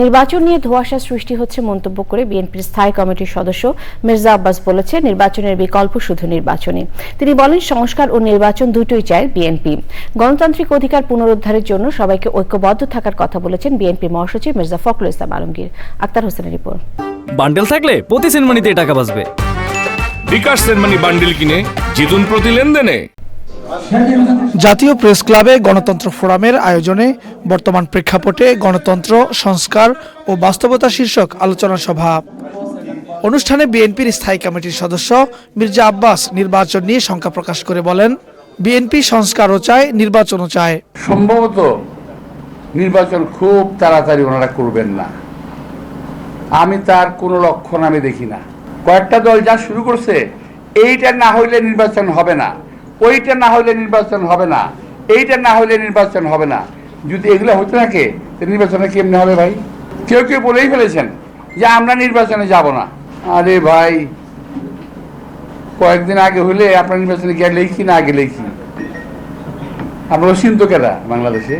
নির্বাচন নিয়ে ধোঁয়াশা সৃষ্টি হচ্ছে মন্তব্য করে বিএনপির স্থায়ী কমিটির সদস্য মির্জা আব্বাস বলেছে নির্বাচনের বিকল্প শুধু নির্বাচনী তিনি বলেন সংস্কার ও নির্বাচন দুটোই চায় বিএনপি। গণতান্ত্রিক অধিকার পুনরুদ্ধারের জন্য সবাইকে ঐক্যবদ্ধ থাকার কথা বলেছেন বিএনপি মহাসচিব মির্জা ফখরুল ইসলাম আলমগীর। আক্তার হোসেনের রিপোর্ট। বান্ডেল থাকলে প্রতি সেনমানিতে টাকা বাঁচবে। বিকাশ সেনমানি বান্ডিল কিনে জিতুন প্রতি লেনদেনে। জাতীয় প্রেস ক্লাবে গণতন্ত্র ফোরামের আয়োজনে বর্তমান প্রেক্ষাপটে গণতন্ত্র, সংস্কার ও বাস্তবতা শীর্ষক আলোচনা সভা। অনুষ্ঠানে বিএনপির স্থায়ী কমিটির সদস্য মির্জা আব্বাস নির্বাচন নিয়ে শঙ্কা প্রকাশ করে বলেন, বিএনপি সংস্কারও চায়, নির্বাচনও চায়। সম্ভবত নির্বাচন খুব তাড়াতাড়ি ওনারা করবেন না। আমি তার কোনো লক্ষণ আমি দেখি না। কয়েকটা দল যা শুরু করছে, এইটা না হইলে নির্বাচন হবে না। ওইটা না হলে নির্বাচন হবে না। এইটা না হলে নির্বাচন হবে না। যদি এগুলো হতে থাকে নির্বাচনে কেমনে হবে ভাই? কেউ কেউ বলেই ফেলেছেন যে আমরা নির্বাচনে যাব না। আরে ভাই, কয়েকদিন আগে হলে আপনার নির্বাচনে গেলেই কি না গেলেই কি আপনারা চিন্ত কেরা বাংলাদেশে?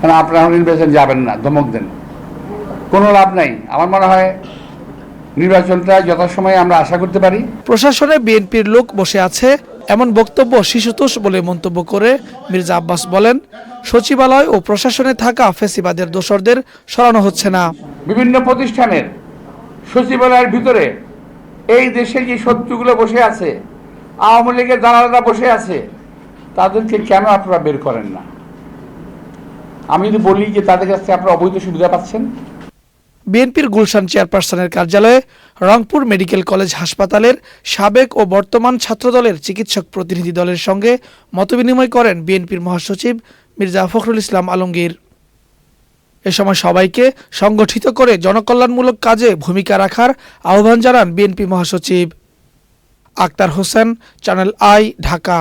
কারণ আপনারা নির্বাচন যাবেন না, ধমক দেন। কোনো লাভ নাই। আমার মনে হয় নির্বাচনটা যথাসময়ে আমরা আশা করতে পারি। প্রশাসনে বিএনপির লোক বসে আছে। এমন বক্তব্য শিশুতোষ বলে মন্তব্য করে মির্জা আব্বাস বলেন, সচিবালয় ও প্রশাসনে থাকা ফেসিবাদের দোসরদের সরানো হচ্ছে না। বিভিন্ন প্রতিষ্ঠানের সচিবালয়ের ভিতরে এই দেশে যে শত্রুগুলো বসে আছে, আওয়ামী লীগের দালালরা বসে আছে, তাদেরকে কেন আপনারা বের করেন না? আমি যদি বলি যে তাদের কাছ থেকে আপনারা অবৈধ সুবিধা পাচ্ছেন বিএনপির গুলশান চেয়ারপারসনের কার্যালয়ে রংপুর মেডিকেল কলেজ হাসপাতালের সাবেক ও বর্তমান ছাত্রদলের চিকিৎসক প্রতিনিধি দলের সঙ্গে মতবিনিময় করেন বিএনপির মহাসচিব মির্জা ফখরুল ইসলাম আলমগীর। এ সময় সবাইকে সংগঠিত করে জনকল্যাণমূলক কাজে ভূমিকা রাখার আহ্বান জানান বিএনপি মহাসচিব। Akhtar Hossain, channel I, Dhaka.